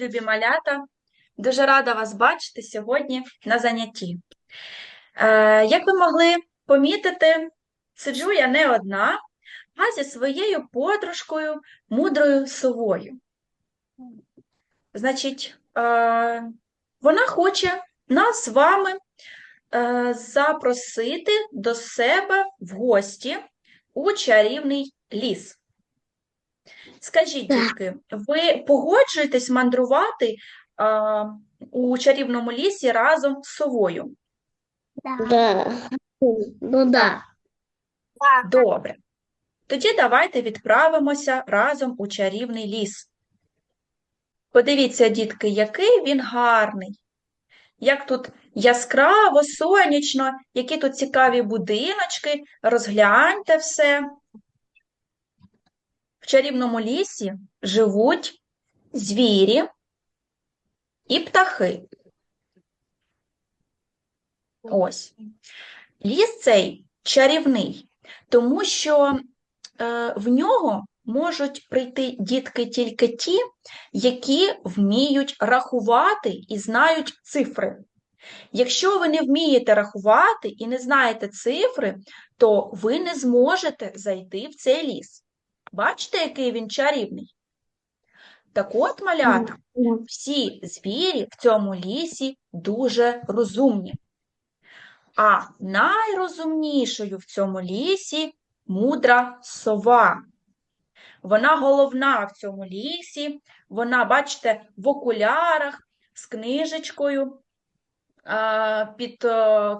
Любі малята. Дуже рада вас бачити сьогодні на занятті. Е, як ви могли помітити, сиджу я не одна, а зі своєю подружкою, мудрою совою. Значить, е, вона хоче нас з вами е, запросити до себе в гості у чарівний ліс. Скажіть, Так. дітки, ви погоджуєтесь мандрувати а, у чарівному лісі разом з совою? Да. Ну да. Добре. Тоді давайте відправимося разом у чарівний ліс. Подивіться, дітки, який він гарний. Як тут яскраво, сонячно, які тут цікаві будиночки, розгляньте все. Чарівному лісі живуть звірі і птахи. Ось. Ліс цей чарівний, тому що е, в нього можуть прийти дітки тільки ті, які вміють рахувати і знають цифри. Якщо ви не вмієте рахувати і не знаєте цифри, то ви не зможете зайти в цей ліс. Бачите, який він чарівний? Так от, малята, всі звірі в цьому лісі дуже розумні. А найрозумнішою в цьому лісі мудра сова. Вона головна в цьому лісі, вона, бачите, в окулярах з книжечкою під, е,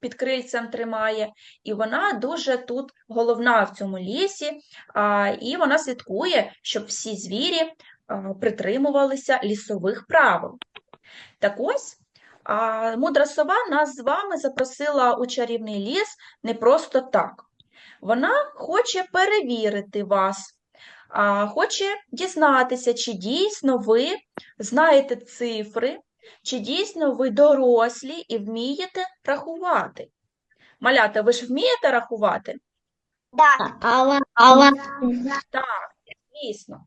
під крильцем тримає, і вона дуже тут головна в цьому лісі, і вона слідкує, щоб всі звірі притримувалися лісових правил. Так ось, мудра сова нас з вами запросила у чарівний ліс не просто так. Вона хоче перевірити вас, хоче дізнатися, чи дійсно ви знаєте цифри, чи дійсно ви дорослі і вмієте рахувати. Малята, ви ж вмієте рахувати? Да. Ава, ава. Так, звісно.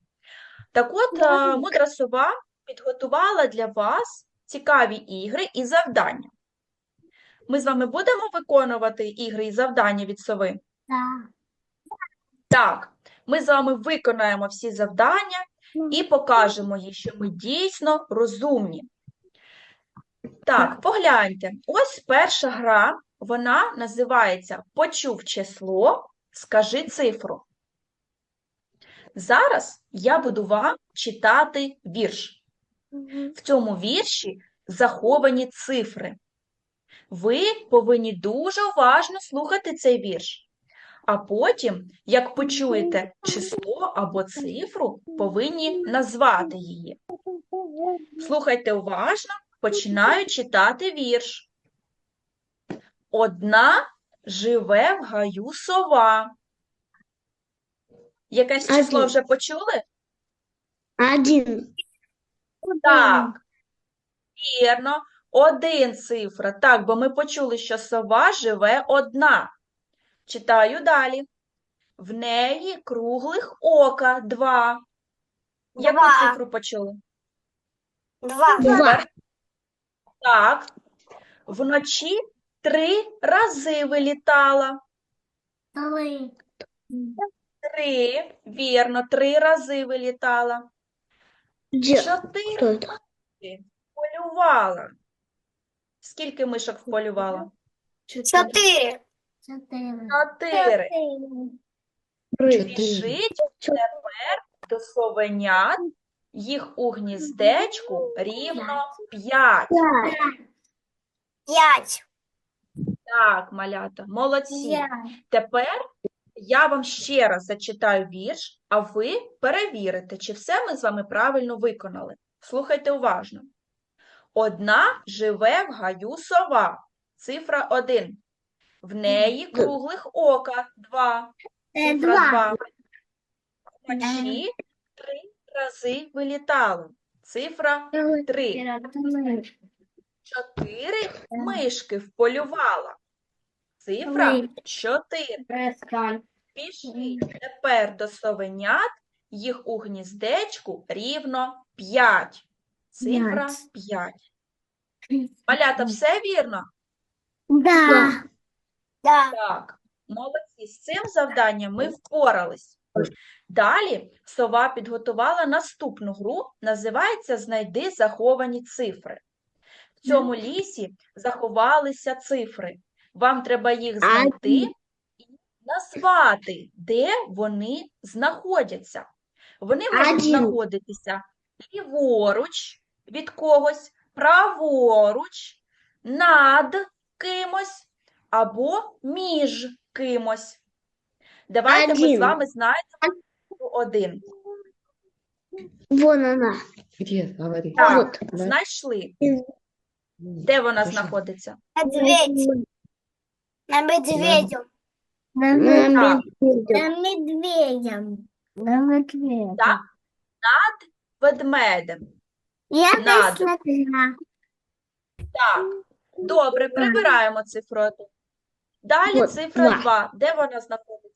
Так от, мудра сова підготувала для вас цікаві ігри і завдання. Ми з вами будемо виконувати ігри і завдання від сови? Да. Так, ми з вами виконаємо всі завдання і покажемо їй, що ми дійсно розумні. Так, погляньте, ось перша гра, вона називається Почув число, скажи цифру. Зараз я буду вам читати вірш. В цьому вірші заховані цифри. Ви повинні дуже уважно слухати цей вірш. А потім, як почуєте число або цифру, повинні назвати її. Слухайте уважно, починаю читати вірш. Одна живе в гаю сова. Якесь число Один. вже почули? Один. Так, вірно. Один цифра. Так, бо ми почули, що сова живе одна. Читаю далі. В неї круглих ока два. Яку Два. цифру почули? Два. Два. Так. Вночі три рази вилітала. Три. Три. Вірно, три рази вилітала. Чотири это? полювала. Скільки мишок вполювала? Чотири. Чотири. Біжить тепер до совенят, їх у гніздечку рівно п'ять. П'ять. Так, малята, молодці. Тепер я вам ще раз зачитаю вірш, а ви перевірите, чи все ми з вами правильно виконали. Слухайте уважно. Одна живе в гаю сова, цифра один. В неї круглих ока два, цифра два. Вночі три рази вилітало, цифра три. Чотири мишки вполювала, цифра Три. чотири. Пішли тепер до совенят, їх у гніздечку рівно 5. Цифра 5. Малята, все вірно? Да. Так, молодці, з цим завданням ми впорались. Далі сова підготувала наступну гру, називається Знайди заховані цифри. В цьому лісі заховалися цифри. Вам треба їх знайти і назвати, де вони знаходяться. Вони можуть знаходитися ліворуч від когось, праворуч, над кимось або між кимось. Давайте ми з вами знайдемо один. Вон она. Где? Говори. Так, Вот. Да. знайшли. Де вона Хорошо. знаходиться? Медведь. На медведю. На Так. медведем. На медведем. Так. Ведмедем. Я Над. посмотрела. Так. Добре, прибираємо цифру. один. Далі Вот, цифра два. 2. Де вона знаходиться?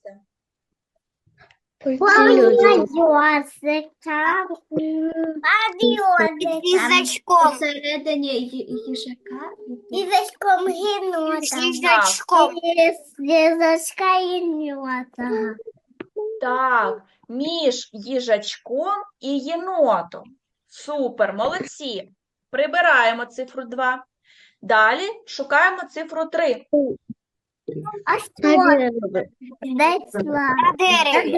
Язычком. Всередині їжака. Язычком енота. Язычком. Їжачка єнота. Так, між їжачком і єнотом. Супер, молодці. Прибираємо цифру 2. Далі шукаємо цифру 3. А що? На дереві.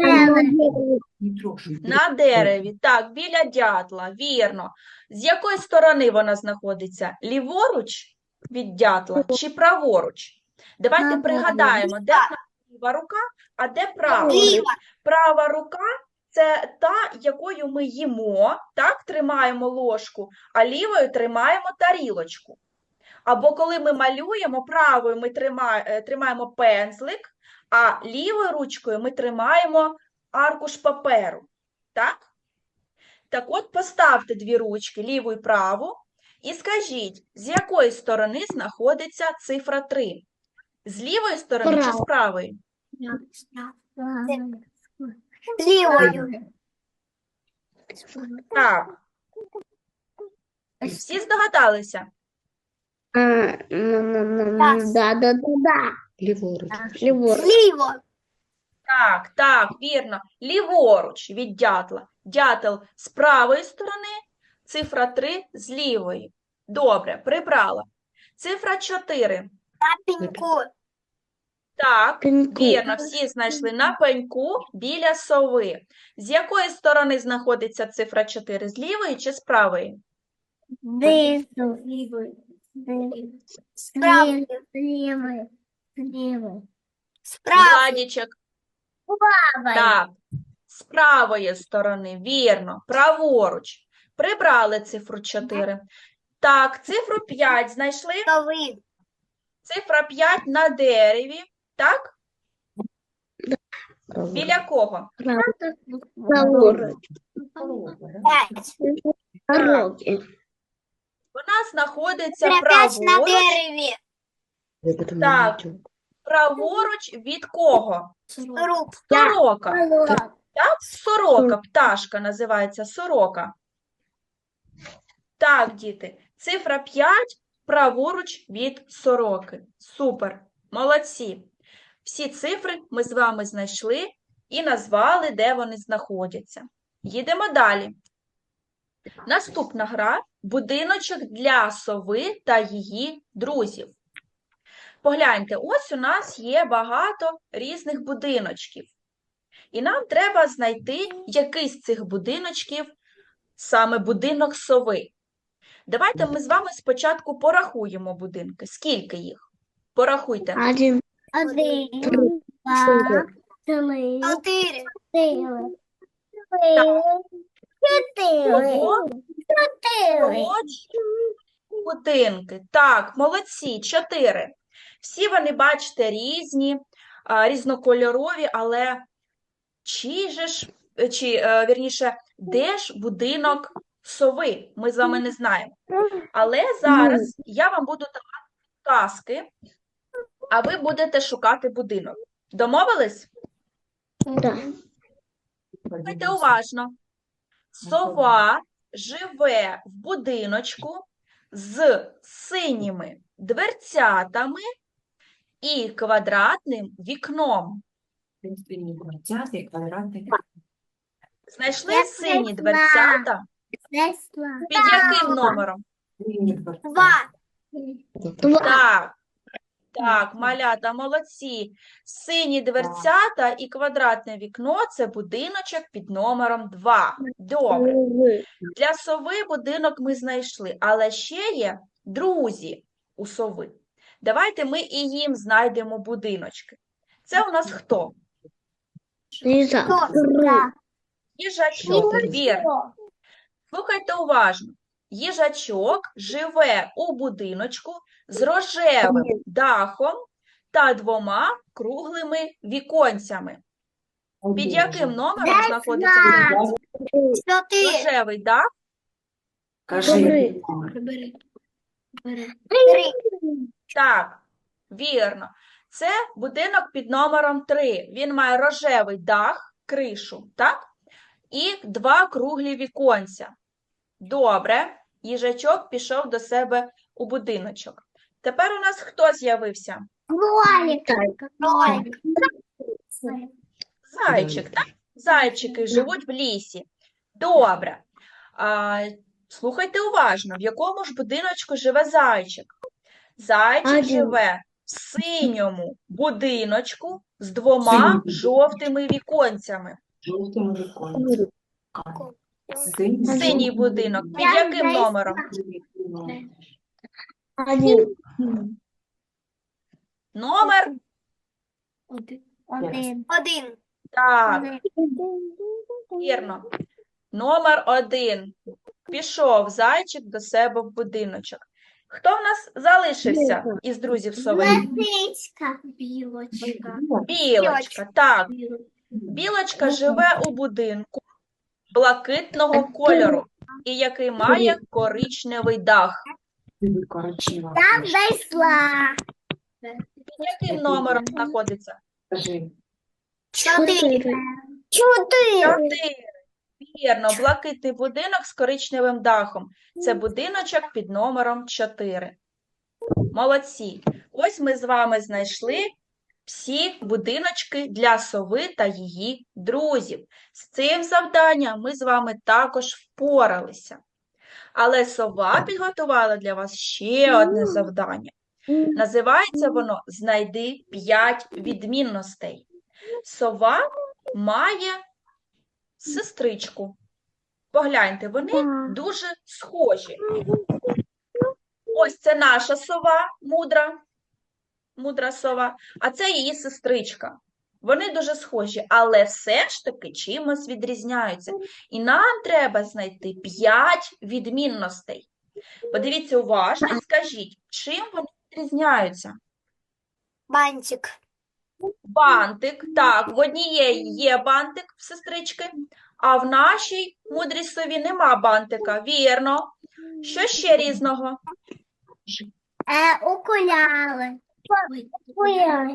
На дереві. Так, біля дятла, вірно. З якої сторони вона знаходиться? Ліворуч від дятла чи праворуч? Давайте пригадаємо, де ліва рука, а де права. Права рука це та, якою ми їмо, так, тримаємо ложку, а лівою тримаємо тарілочку. Або коли ми малюємо, правою ми е, тримаємо пензлик, а лівою ручкою ми тримаємо аркуш паперу. Так? Так от поставте дві ручки, ліву і праву, і скажіть, з якої сторони знаходиться цифра 3? З лівої сторони чи з правої? Лівою. Так. Всі здогадалися? А, м, м, м, м, Да, да, да, да. Леворуч. Леворуч. Зліво. Так, так, вірно. Ліворуч від дятла. Дятел з правої сторони, цифра 3 з лівої. Добре, прибрала. Цифра 4. На пеньку. Так, Пеньку. вірно, всі знайшли на пеньку біля сови. З якої сторони знаходиться цифра 4? З лівої чи з правої? Знизу. Справа. Справа. Владічок. Так, з правої сторони, вірно, праворуч. Прибрали цифру 4. Так, цифру 5 знайшли. Цифра 5 на дереві. Так? Біля кого? Праворуч. Дороги. Вона знаходиться П'ять на дереві. Так. праворуч від кого? Сорока. Так? Сорока, пташка називається сорока. Так, діти, цифра 5 праворуч від сороки. Супер, молодці. Всі цифри ми з вами знайшли і назвали, де вони знаходяться. Їдемо далі. Наступна гра будиночок для сови та її друзів. Погляньте, ось у нас є багато різних будиночків. І нам треба знайти який з цих будиночків саме будинок сови. Давайте ми з вами спочатку порахуємо будинки. Скільки їх? Порахуйте. Один. Один. Два. Три. Чотири. Чотири. Ого, Чотири. Будинки. Так, молодці, чотири. Всі вони, бачите, різні, а, різнокольорові, але чий же ж, чи, е, вірніше, де ж будинок сови? Ми з вами не знаємо. Але зараз я вам буду давати казки, а ви будете шукати будинок. Домовились? Да. Слухайте уважно. Сова живе в будиночку з синіми дверцятами і квадратним вікном. Сині квадратний, квадратний. Знайшли Я сині знайшла. дверцята? Знайшла. Під яким номером? Два. Два. Так. Так, малята, молодці. Сині дверцята і квадратне вікно це будиночок під номером 2. Добре. Для сови будинок ми знайшли, але ще є друзі у сови. Давайте ми і їм знайдемо будиночки. Це у нас хто? Їжачок, вірно. Слухайте уважно. Їжачок живе у будиночку з рожевим дахом та двома круглими віконцями. Під яким номером знаходиться будинок? Рожевий дах, Кажи, так, вірно. Це будинок під номером 3. Він має рожевий дах, кришу, так? І два круглі віконця. Добре, їжачок пішов до себе у будиночок. Тепер у нас хто з'явився? Кролик. Кролик. Зайчик, так? Зайчики живуть в лісі. Добре. А, слухайте уважно, в якому ж будиночку живе зайчик? Зайчик Один. живе в синьому будиночку з двома Синій. жовтими віконцями. Жовтим віконцем. Синій. Синій будинок. Під яким номером? Один. Номер? Один. Один. Так, вірно. Номер один. Пішов зайчик до себе в будиночок. Хто в нас залишився із друзів сови? Лисичка. Білочка. Білочка. Так, білочка живе у будинку блакитного кольору, і який має коричневий дах. Коричнева. Там знайшла. Під яким номером знаходиться? Кажи. Чотири. Чотири. Чотири. Вірно, блакитний будинок з коричневим дахом. Це будиночок під номером 4. Молодці. Ось ми з вами знайшли всі будиночки для сови та її друзів. З цим завданням ми з вами також впоралися. Але сова підготувала для вас ще одне завдання. Називається воно Знайди 5 відмінностей. Сова має сестричку. Погляньте, вони дуже схожі. Ось це наша сова, мудра, мудра сова, а це її сестричка. Вони дуже схожі, але все ж таки чимось відрізняються. І нам треба знайти 5 відмінностей. Подивіться уважно і скажіть, чим вони відрізняються? Бантик. Бантик, так, в однієї є бантик в сестрички, а в нашій мудрій сові нема бантика. Вірно. Що ще різного? Е, окуляри.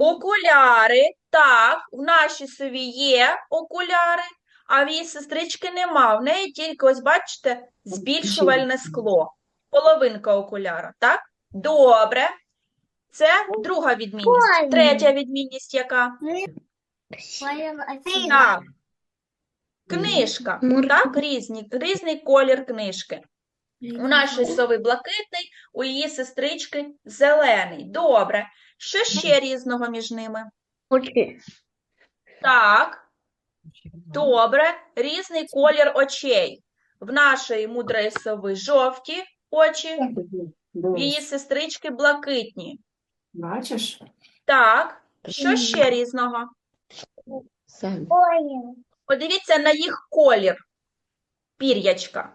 Окуляри. Так, в нашій сові є окуляри, а в її сестрички нема. В неї тільки, ось бачите, збільшувальне скло. Половинка окуляра, так? Добре. Це друга відмінність. Третя відмінність яка? Так. Книжка. Так, різні, різний колір книжки. У нашої сови блакитний, у її сестрички зелений. Добре. Що ще різного між ними? Очі. Так, добре. Різний колір очей. В нашої мудрої сови жовті очі, в її сестрички блакитні. Бачиш? Так, що ще різного? Подивіться на їх колір. Пір'ячка.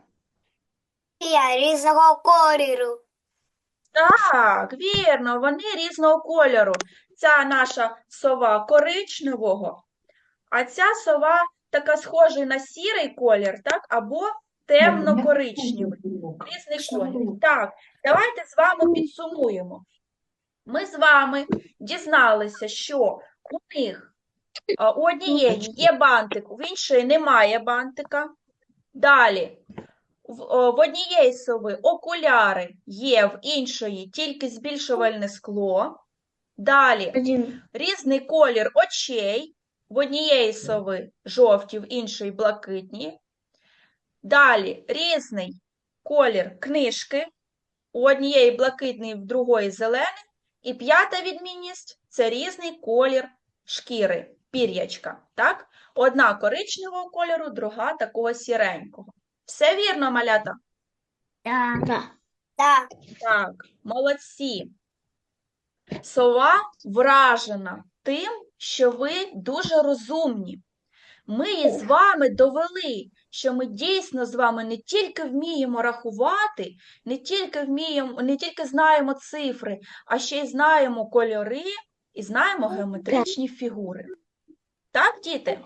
Я різного кольору. Так, вірно, вони різного кольору. Ця наша сова коричневого, а ця сова така схожа на сірий колір, так, або темно-коричневий. Різний колір. Так, давайте з вами підсумуємо. Ми з вами дізналися, що у них У однієї є бантик, в іншої немає бантика. Далі. В, в однієї сови окуляри є, в іншої тільки збільшувальне скло. Далі. Один. Різний колір очей. В однієї сови жовті, в іншої блакитні. Далі різний колір книжки. У однієї блакитний, в другої зелений. І п'ята відмінність це різний колір шкіри, пір'ячка. Так? Одна коричневого кольору, друга такого сіренького. Все вірно, малята? Да. Да. Так, молодці. Сова вражена тим, що ви дуже розумні. Ми із вами довели, що ми дійсно з вами не тільки вміємо рахувати, не тільки вміємо, не тільки знаємо цифри, а ще й знаємо кольори і знаємо геометричні фігури. Так, діти?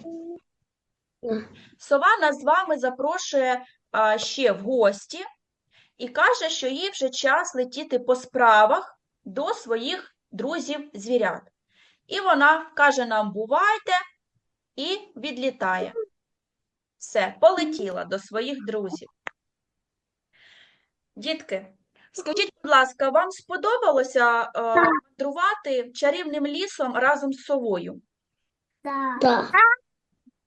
Сова нас з вами запрошує а, ще в гості і каже, що їй вже час летіти по справах до своїх друзів-звірят. І вона каже нам бувайте і відлітає. Все, полетіла до своїх друзів. Дітки, скажіть, будь ласка, вам сподобалося е, мандрувати чарівним лісом разом з совою? Да. Да.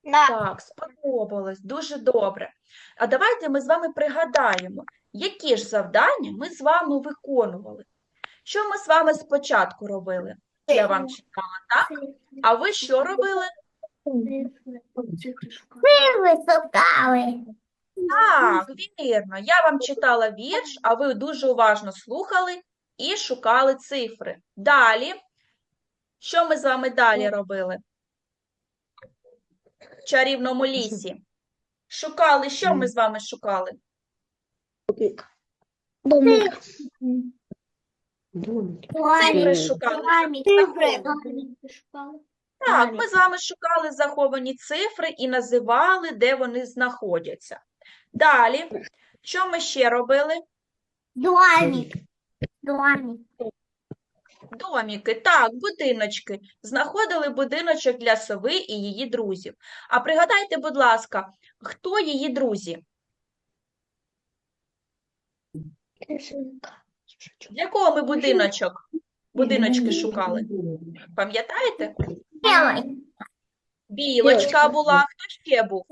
Да. Так, сподобалось, дуже добре. А давайте ми з вами пригадаємо, які ж завдання ми з вами виконували. Що ми з вами спочатку робили? Я вам читала, так? А ви що робили? Цифри шукали. Так, вірно. Я вам читала вірш, а ви дуже уважно слухали і шукали цифри. Далі. Що ми з вами далі робили? В чарівному лісі. Шукали, що ми з вами шукали? Домик. Цифри шукали. Так, ми з вами шукали заховані цифри і називали, де вони знаходяться. Далі, що ми ще робили? Домик. Домик. Доміки, так, будиночки. Знаходили будиночок для сови і її друзів. А пригадайте, будь ласка, хто її друзі? Для кого ми будиночок? Будиночки шукали. Пам'ятаєте? Білочка була, хто ще був?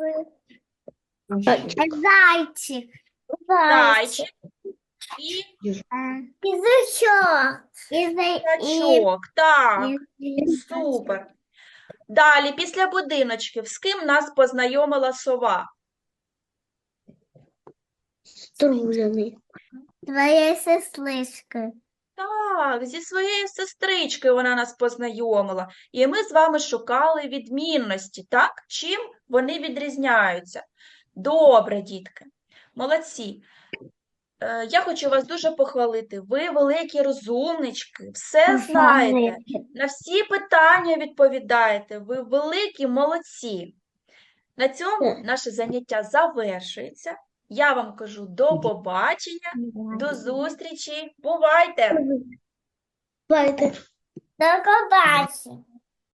Зайчик. Зайчик і Язычок. Язы- качок. Так. и- Супер. Далі, після будиночків, з ким нас познайомила сова? Струженый. Твоей сестричкой. Так, зі своєю сестричкою вона нас познайомила. І ми з вами шукали відмінності, так? Чим вони відрізняються? Добре, дітки, молодці. Е, Я хочу вас дуже похвалити. Ви великі розумнички, все знаєте, на всі питання відповідаєте. Ви великі молодці. На цьому наше заняття завершується. Я вам кажу до побачення, до зустрічі. Бувайте! Байте. До побачення.